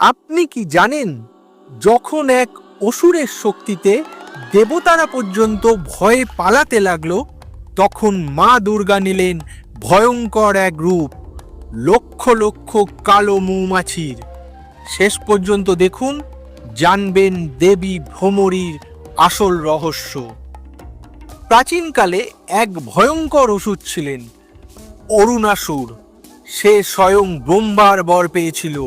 আপনি কি জানেন যখন এক অসুরের শক্তিতে দেবতারা পর্যন্ত ভয়ে পালাতে লাগল, তখন মা দুর্গা নিলেন ভয়ঙ্কর এক রূপ, লক্ষ লক্ষ কালো মৌমাছির। শেষ পর্যন্ত দেখুন, জানবেন দেবী ভ্রমরীর আসল রহস্য। প্রাচীনকালে এক ভয়ঙ্কর অসুর ছিলেন, অরুণাসুর। সে স্বয়ং ব্রহ্মার বর পেয়েছিল।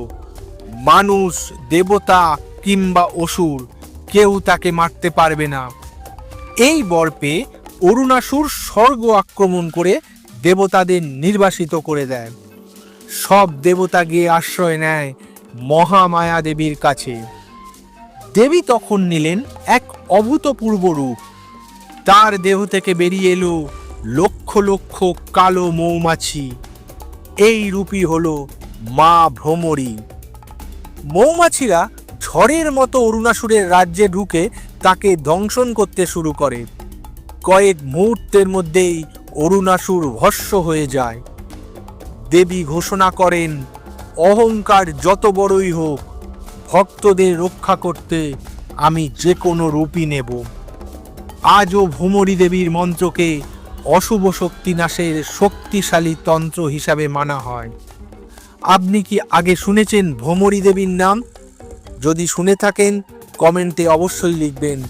মানুষ, দেবতা কিংবা অসুর, কেউ তাকে মারতে পারবে না। এই বর পেয়ে অরুণাসুর স্বর্গ আক্রমণ করে দেবতাদের নির্বাসিত করে দেয়। সব দেবতা গিয়ে আশ্রয় নেয় মহামায়া দেবীর কাছে। দেবী তখন নিলেন এক অভূতপূর্ব রূপ। তার দেহ থেকে বেরিয়ে এলো লক্ষ লক্ষ কালো মৌমাছি। এই রূপই হলো মা ভ্রমরী। মৌমাছিরা ঝড়ের মতো অরুণাসুরের রাজ্যে ঢুকে তাকে দংশন করতে শুরু করে। কয়েক মুহূর্তের মধ্যেই অরুণাসুর ভস্য হয়ে যায়। দেবী ঘোষণা করেন, অহংকার যত বড়ই হোক, ভক্তদের রক্ষা করতে আমি যে কোনো রূপই নেব। আজও ভ্রমরী দেবীর মন্ত্রকে অশুভ শক্তি নাশের শক্তিশালী তন্ত্র হিসাবে মানা হয়। আপনি কি আগে শুনেছেন ভ্রমরী দেবীর নাম? যদি শুনে থাকেন, কমেন্টে অবশ্যই লিখবেন,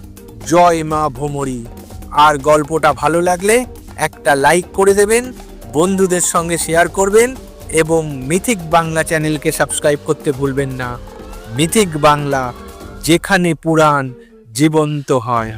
জয় মা ভ্রমরী। আর গল্পটা ভালো লাগলে একটা লাইক করে দেবেন, বন্ধুদের সঙ্গে শেয়ার করবেন এবং মিথিক বাংলা চ্যানেলকে সাবস্ক্রাইব করতে ভুলবেন না। মিথিক বাংলা, যেখানে পুরাণ জীবন্ত হয়।